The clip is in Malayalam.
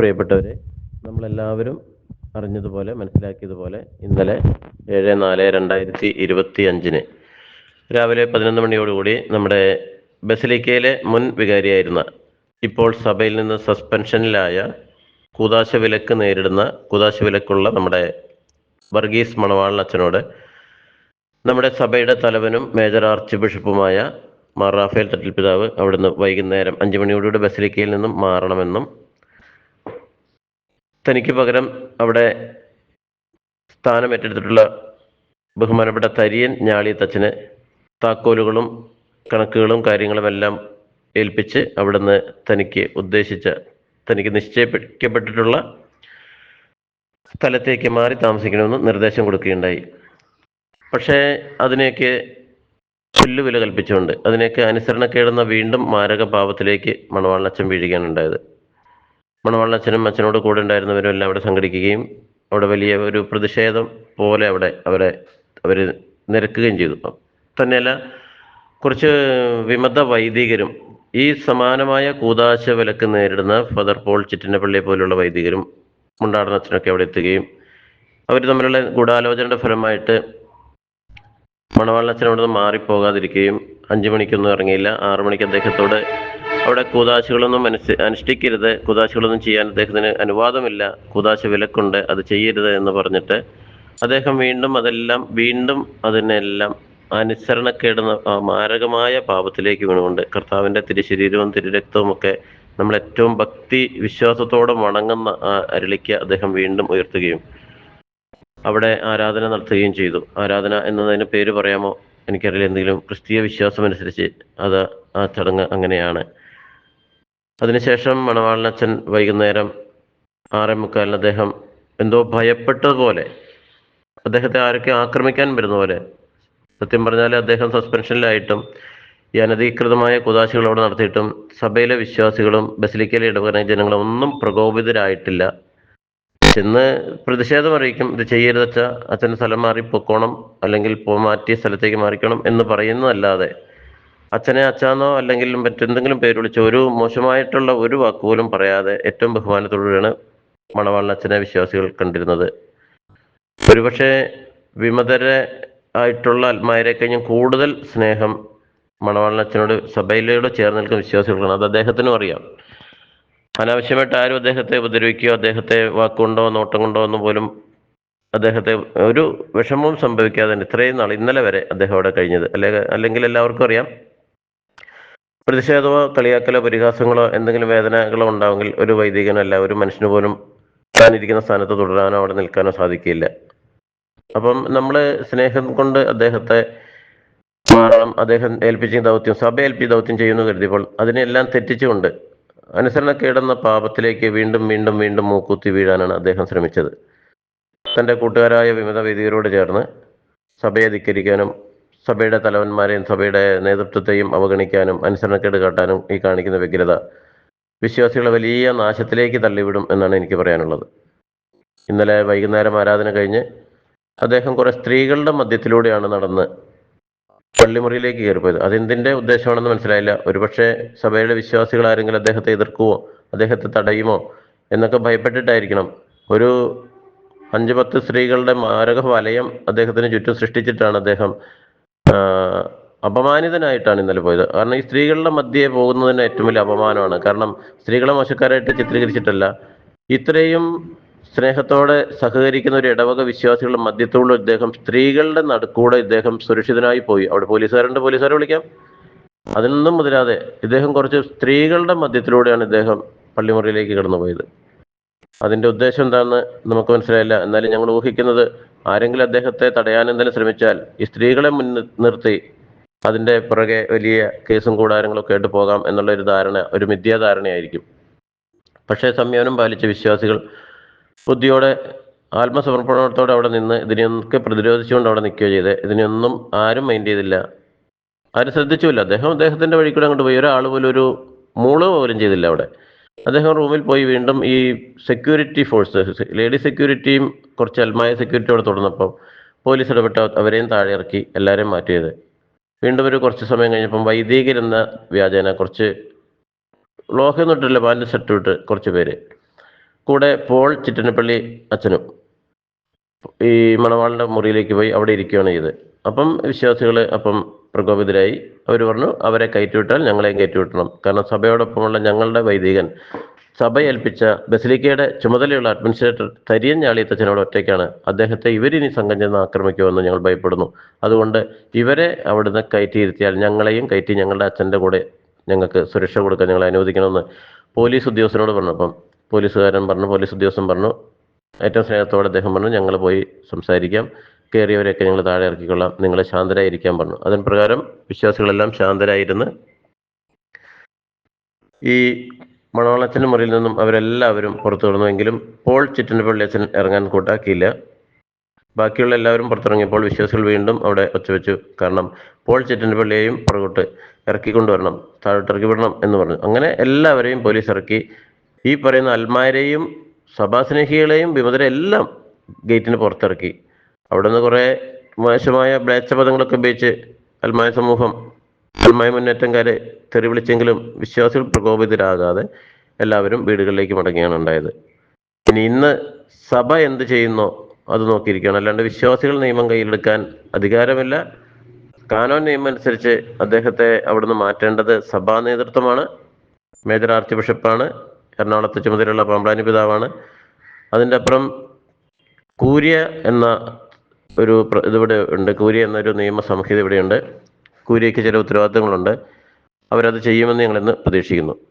പ്രിയപ്പെട്ടവരെ നമ്മളെല്ലാവരും അറിഞ്ഞതുപോലെ മനസ്സിലാക്കിയതുപോലെ ഇന്നലെ ഏഴ് നാല് രണ്ടായിരത്തി ഇരുപത്തി അഞ്ചിന് രാവിലെ പതിനൊന്ന് മണിയോടുകൂടി നമ്മുടെ ബസിലിക്കയിലെ മുൻ വികാരിയായിരുന്ന ഇപ്പോൾ സഭയിൽ നിന്ന് സസ്പെൻഷനിലായ കൂതാശ വിലക്ക് നേരിടുന്ന കൂതാശ വിലക്കുള്ള നമ്മുടെ വർഗീസ് മണവാളൻ അച്ഛനോട് നമ്മുടെ സഭയുടെ തലവനും മേജർ ആർച്ച് ബിഷപ്പുമായ മാർ റാഫേൽ തട്ടിൽ പിതാവ് അവിടുന്ന് വൈകുന്നേരം അഞ്ചു മണിയോടുകൂടി ബസിലിക്കയിൽ നിന്നും മാറണമെന്നും തനിക്ക് പകരം അവിടെ സ്ഥാനം ഏറ്റെടുത്തിട്ടുള്ള ബഹുമാനപ്പെട്ട തരിയൻ ഞാളി തച്ചന് താക്കോലുകളും കണക്കുകളും കാര്യങ്ങളും എല്ലാം ഏൽപ്പിച്ച് അവിടുന്ന് തനിക്ക് ഉദ്ദേശിച്ച തനിക്ക് നിശ്ചയിക്കപ്പെട്ടിട്ടുള്ള സ്ഥലത്തേക്ക് മാറി താമസിക്കണമെന്ന് നിർദ്ദേശം കൊടുക്കുകയുണ്ടായി. പക്ഷേ അതിനെയൊക്കെ പുല്ലുവില കൽപ്പിച്ചുകൊണ്ട് അതിനെയൊക്കെ അനുസരണക്കേടുന്ന വീണ്ടും മാരക പാപത്തിലേക്ക് മണവാളച്ചൻ വീഴുകയാണ് ഉണ്ടായത്. മണവാളനച്ഛനും അച്ഛനോട് കൂടെ ഉണ്ടായിരുന്നവരും എല്ലാം അവിടെ സംഘടിക്കുകയും അവിടെ വലിയ ഒരു പ്രതിഷേധം പോലെ അവിടെ അവരെ അവർ നിരക്കുകയും ചെയ്തു. തന്നെയല്ല കുറച്ച് വിമത വൈദികരും ഈ സമാനമായ കൂതാശ വിലക്ക് നേരിടുന്ന ഫദർ പോൾ ചിറ്റിനപ്പള്ളിയെ പോലുള്ള വൈദികരും മുണ്ടാടനച്ഛനൊക്കെ അവിടെ എത്തുകയും അവർ തമ്മിലുള്ള ഗൂഢാലോചനയുടെ ഫലമായിട്ട് നിന്ന് മാറിപ്പോകാതിരിക്കുകയും അഞ്ചു മണിക്കൊന്നും ഇറങ്ങിയില്ല. ആറു മണിക്ക് അദ്ദേഹത്തോട് അവിടെ കൂതാശകളൊന്നും അനുസ അനുഷ്ഠിക്കരുത്. കൂതാശകളൊന്നും ചെയ്യാൻ അദ്ദേഹത്തിന് അനുവാദമില്ല. കൂതാശ വിലക്കുണ്ട്. അത് ചെയ്യരുത് എന്ന് പറഞ്ഞിട്ട് അദ്ദേഹം വീണ്ടും അതെല്ലാം വീണ്ടും അതിനെല്ലാം അനുസരണക്കേടുന്ന മാരകമായ പാപത്തിലേക്ക് വീണുകൊണ്ട് കർത്താവിന്റെ തിരുശരീരവും തിരുരക്തവും ഒക്കെ നമ്മൾ ഏറ്റവും ഭക്തി വിശ്വാസത്തോടെ വണങ്ങുന്ന അരളിക്ക് അദ്ദേഹം വീണ്ടും ഉയർത്തുകയും അവിടെ ആരാധന നടത്തുകയും ചെയ്തു. ആരാധന എന്നതിന് പേര് പറയാമോ? എനിക്കറിയില്ല. എന്തെങ്കിലും ക്രിസ്തീയ വിശ്വാസം അനുസരിച്ച് അത് ആ ചടങ്ങ് അങ്ങനെയാണ്. അതിനുശേഷം മണവാളനച്ഛൻ വൈകുന്നേരം ആറേ മുക്കാലിന് അദ്ദേഹം എന്തോ ഭയപ്പെട്ടതുപോലെ അദ്ദേഹത്തെ ആരൊക്കെ ആക്രമിക്കാൻ വരുന്ന പോലെ സത്യം പറഞ്ഞാൽ അദ്ദേഹം സസ്പെൻഷനിലായിട്ടും ഈ അനധികൃതമായ കുതാശകൾ അവിടെ നടത്തിയിട്ടും സഭയിലെ വിശ്വാസികളും ബസിലിക്കയിലെ ഇടപെടുന്ന ജനങ്ങളും ഒന്നും പ്രകോപിതരായിട്ടില്ല. ചെന്ന് പ്രതിഷേധം അറിയിക്കും ഇത് ചെയ്യരുതച്ച അച്ഛൻ സ്ഥലം മാറി പൊക്കോണം അല്ലെങ്കിൽ പോ മാറ്റിയ സ്ഥലത്തേക്ക് മാറിക്കണം എന്ന് പറയുന്നതല്ലാതെ അച്ഛനെ അച്ഛാന്നോ അല്ലെങ്കിൽ മറ്റെന്തെങ്കിലും പേര് വിളിച്ച് ഒരു മോശമായിട്ടുള്ള ഒരു വാക്ക് പോലും പറയാതെ ഏറ്റവും ബഹുമാനത്തോടുകൂടിയാണ് മണവാളിന് അച്ഛനെ വിശ്വാസികൾ കണ്ടിരുന്നത്. ഒരുപക്ഷെ വിമതരെ ആയിട്ടുള്ള ആത്മാരെ കഴിഞ്ഞും കൂടുതൽ സ്നേഹം മണവാളിന് അച്ഛനോട് സഭയിലോട് ചേർന്ന് നിൽക്കുന്ന വിശ്വാസികൾക്കാണ്. അത് അദ്ദേഹത്തിനും അറിയാം. അനാവശ്യമായിട്ട് ആരും അദ്ദേഹത്തെ ഉപദ്രവിക്കുകയോ അദ്ദേഹത്തെ വാക്കുകൊണ്ടോ നോട്ടം കൊണ്ടോ ഒന്നും പോലും അദ്ദേഹത്തെ ഒരു വിഷമവും സംഭവിക്കാതെ ഇത്രയും നാൾ ഇന്നലെ വരെ അദ്ദേഹം അവിടെ കഴിഞ്ഞത്. അല്ലെങ്കിൽ അല്ലെങ്കിൽ എല്ലാവർക്കും അറിയാം. പ്രതിഷേധമോ കളിയാക്കലോ പരിഹാസങ്ങളോ എന്തെങ്കിലും വേദനകളോ ഉണ്ടാവെങ്കിൽ ഒരു വൈദികനല്ല ഒരു മനുഷ്യന് പോലും താനിരിക്കുന്ന സ്ഥാനത്ത് തുടരാനോ അവിടെ നിൽക്കാനോ സാധിക്കില്ല. അപ്പം നമ്മൾ സ്നേഹം കൊണ്ട് അദ്ദേഹത്തെ മാറണം അദ്ദേഹം ഏൽപ്പിച്ച ദൗത്യം സഭ ഏൽപ്പിച്ച ദൗത്യം ചെയ്യുന്നു കരുതിയപ്പോൾ അതിനെല്ലാം തെറ്റിച്ചുകൊണ്ട് അനുസരണക്കേടെന്ന പാപത്തിലേക്ക് വീണ്ടും വീണ്ടും വീണ്ടും മൂക്കുത്തി വീഴാനാണ് അദ്ദേഹം ശ്രമിച്ചത്. തന്റെ കൂട്ടുകാരായ വിമത വേദികരോട് ചേർന്ന് സഭയെ ധിക്കരിക്കാനും സഭയുടെ തലവന്മാരെയും സഭയുടെ നേതൃത്വത്തെയും അവഗണിക്കാനും അനുസരണക്കേട് കാട്ടാനും ഈ കാണിക്കുന്ന വ്യഗ്രത വിശ്വാസികളെ വലിയ നാശത്തിലേക്ക് തള്ളിവിടും എന്നാണ് എനിക്ക് പറയാനുള്ളത്. ഇന്നലെ വൈകുന്നേരം ആരാധന കഴിഞ്ഞ് അദ്ദേഹം കുറെ സ്ത്രീകളുടെ മധ്യത്തിലൂടെയാണ് നടന്ന് പള്ളിമുറിയിലേക്ക് കയറിപ്പോയത്. അതെന്തിന്റെ ഉദ്ദേശമാണെന്ന് മനസ്സിലായില്ല. ഒരുപക്ഷെ സഭയുടെ വിശ്വാസികൾ ആരെങ്കിലും അദ്ദേഹത്തെ എതിർക്കുമോ അദ്ദേഹത്തെ തടയുമോ എന്നൊക്കെ ഭയപ്പെട്ടിട്ടായിരിക്കണം. ഒരു അഞ്ച് പത്ത് സ്ത്രീകളുടെ മാരക വലയം അദ്ദേഹത്തിന് ചുറ്റും സൃഷ്ടിച്ചിട്ടാണ് അദ്ദേഹം അപമാനിതനായിട്ടാണ് ഇന്നലെ പോയത്. കാരണം ഈ സ്ത്രീകളുടെ മധ്യേ പോകുന്നതിന് ഏറ്റവും വലിയ അപമാനമാണ്. കാരണം സ്ത്രീകളെ മോശക്കാരായിട്ട് ചിത്രീകരിച്ചിട്ടല്ല. ഇത്രയും സ്നേഹത്തോടെ സഹകരിക്കുന്ന ഒരു ഇടവക വിശ്വാസികളുടെ മധ്യത്തോടെ ഇദ്ദേഹം സ്ത്രീകളുടെ നടുക്കൂടെ ഇദ്ദേഹം സുരക്ഷിതനായി പോയി. അവിടെ പോലീസുകാരുണ്ട്. പോലീസുകാരെ വിളിക്കാം. അതിനൊന്നും മുതലാതെ ഇദ്ദേഹം കുറച്ച് സ്ത്രീകളുടെ മധ്യത്തിലൂടെയാണ് ഇദ്ദേഹം പള്ളിമുറിയിലേക്ക് കടന്നുപോയത്. അതിന്റെ ഉദ്ദേശം എന്താണെന്ന് നമുക്ക് മനസ്സിലായില്ല. എന്നാലും ഞങ്ങൾ ഊഹിക്കുന്നത് ആരെങ്കിലും അദ്ദേഹത്തെ തടയാൻ എന്തെങ്കിലും ശ്രമിച്ചാൽ ഈ സ്ത്രീകളെ മുൻ നിർത്തി അതിന്റെ പുറകെ വലിയ കേസും കൂടാരങ്ങളും ഒക്കെ ആയിട്ട് പോകാം എന്നുള്ള ഒരു ധാരണ ഒരു മിഥ്യാധാരണയായിരിക്കും. പക്ഷേ സംയമനം പാലിച്ച വിശ്വാസികൾ ബുദ്ധിയോടെ ആത്മസമർപ്പണത്തോടെ അവിടെ നിന്ന് ഇതിനെയൊക്കെ പ്രതിരോധിച്ചുകൊണ്ട് അവിടെ നിൽക്കുകയോ ചെയ്ത് ഇതിനൊന്നും ആരും മൈൻഡ് ചെയ്തില്ല. ആരും ശ്രദ്ധിച്ചുമില്ല. അദ്ദേഹം അദ്ദേഹത്തിന്റെ വഴിക്കൂടെ അങ്ങോട്ട് പോയി. ഒരാൾ പോലും ഒരു മൂൾ പോലും ചെയ്തില്ല അവിടെ. അദ്ദേഹം റൂമിൽ പോയി വീണ്ടും ഈ സെക്യൂരിറ്റി ഫോഴ്സ് ലേഡി സെക്യൂരിറ്റിയും കുറച്ച് അൽമായ സെക്യൂരിറ്റി അവിടെ തുടർന്നപ്പം പോലീസ് ഇടപെട്ട് അവരെയും താഴെ ഇറക്കി എല്ലാവരെയും മാറ്റിയത്. വീണ്ടും ഒരു കുറച്ച് സമയം കഴിഞ്ഞപ്പം വൈദികരെന്ന വ്യാജേന കുറച്ച് ലോഹം തൊട്ടില്ല പാലിന്റെ ഇട്ട് കുറച്ച് പേര്. കൂടെ പോൾ ചിറ്റനപ്പള്ളി അച്ഛനും ഈ മണവാളിന്റെ മുറിയിലേക്ക് പോയി അവിടെ ഇരിക്കുകയാണ് ചെയ്ത് അപ്പം വിശ്വാസികൾ അപ്പം പ്രകോപിതരായി. അവർ പറഞ്ഞു അവരെ കയറ്റിവിട്ടാൽ ഞങ്ങളെയും കയറ്റിവിട്ടണം കാരണം സഭയോടൊപ്പമുള്ള ഞങ്ങളുടെ വൈദികൻ സഭ ഏൽപ്പിച്ച ബസിലിക്കയുടെ ചുമതലയുള്ള അഡ്മിനിസ്ട്രേറ്റർ തരിയൻ ഞാളിയത്തച്ഛനോട് ഒറ്റയ്ക്കാണ്. അദ്ദേഹത്തെ ഇവരിനി സംഘം ചെന്ന് ആക്രമിക്കുമെന്ന് ഞങ്ങൾ ഭയപ്പെടുന്നു. അതുകൊണ്ട് ഇവരെ അവിടുന്ന് കയറ്റിയിരുത്തിയാൽ ഞങ്ങളെയും കയറ്റി ഞങ്ങളുടെ അച്ഛന്റെ കൂടെ ഞങ്ങൾക്ക് സുരക്ഷ കൊടുക്കാൻ ഞങ്ങളെ അനുവദിക്കണമെന്ന് പോലീസ് ഉദ്യോഗസ്ഥനോട് പറഞ്ഞു. അപ്പം പോലീസുകാരൻ പറഞ്ഞു പോലീസ് ഉദ്യോഗസ്ഥൻ പറഞ്ഞു ഏറ്റവും സ്നേഹത്തോടെ അദ്ദേഹം പറഞ്ഞു ഞങ്ങൾ പോയി സംസാരിക്കാം. കയറിയവരെയൊക്കെ ഞങ്ങൾ താഴെ ഇറക്കിക്കൊള്ളാം. നിങ്ങൾ ശാന്തരായിരിക്കാൻ പറഞ്ഞു. അതിന് പ്രകാരം വിശ്വാസികളെല്ലാം ശാന്തരായിരുന്ന്. ഈ മണവളച്ചന്റെ മുറിയിൽ നിന്നും അവരെല്ലാവരും പുറത്തു കിടന്നുവെങ്കിലും പോൾ ചിറ്റൻപള്ളി അച്ഛൻ ഇറങ്ങാൻ കൂട്ടാക്കിയില്ല. ബാക്കിയുള്ള എല്ലാവരും പുറത്തിറങ്ങിയപ്പോൾ വിശ്വാസികൾ വീണ്ടും അവിടെ ഒച്ചവെച്ചു. കാരണം പോൾ ചിറ്റൻപള്ളിയെയും പുറകോട്ട് ഇറക്കിക്കൊണ്ടുവരണം താഴോട്ട് ഇറക്കി വിടണം എന്ന് പറഞ്ഞു. അങ്ങനെ എല്ലാവരെയും പോലീസ് ഇറക്കി. ഈ പറയുന്ന അൽമാരെയും സഭാസ്നേഹികളെയും വിമതരെ എല്ലാം ഗേറ്റിന് പുറത്തിറക്കി. അവിടെ നിന്ന് കുറേ മോശമായ മ്ലേച്ഛ പദങ്ങളൊക്കെ ഉപയോഗിച്ച് അൽമായ സമൂഹം അൽമായ മുന്നേറ്റംകാരെ തെറി വിളിച്ചെങ്കിലും വിശ്വാസികൾ പ്രകോപിതരാകാതെ എല്ലാവരും വീടുകളിലേക്ക് മടങ്ങുകയാണ് ഉണ്ടായത്. ഇനി ഇന്ന് സഭ എന്ത് ചെയ്യുന്നോ അത് നോക്കിയിരിക്കുകയാണ്. അല്ലാണ്ട് വിശ്വാസികൾ നിയമം കയ്യിലെടുക്കാൻ അധികാരമില്ല. കാനോൻ നിയമം അനുസരിച്ച് അദ്ദേഹത്തെ അവിടുന്ന് മാറ്റേണ്ടത് സഭാ നേതൃത്വമാണ്. Major arch ബിഷപ്പാണ്. എറണാകുളത്ത് ചുമതലയുള്ള പാമ്പ്ലാനി പിതാവാണ്. അതിന്റെ അപ്പുറം കൂര്യ എന്ന ഒരു ഇതിവിടെ ഉണ്ട്. കൂരി എന്നൊരു നിയമ സംഹിത ഇവിടെയുണ്ട്. കൂരിക്ക് ചില ഉത്തരവാദിത്തങ്ങളുണ്ട്. അവരത് ചെയ്യുമെന്ന് ഞങ്ങളിന്ന് പ്രതീക്ഷിക്കുന്നു.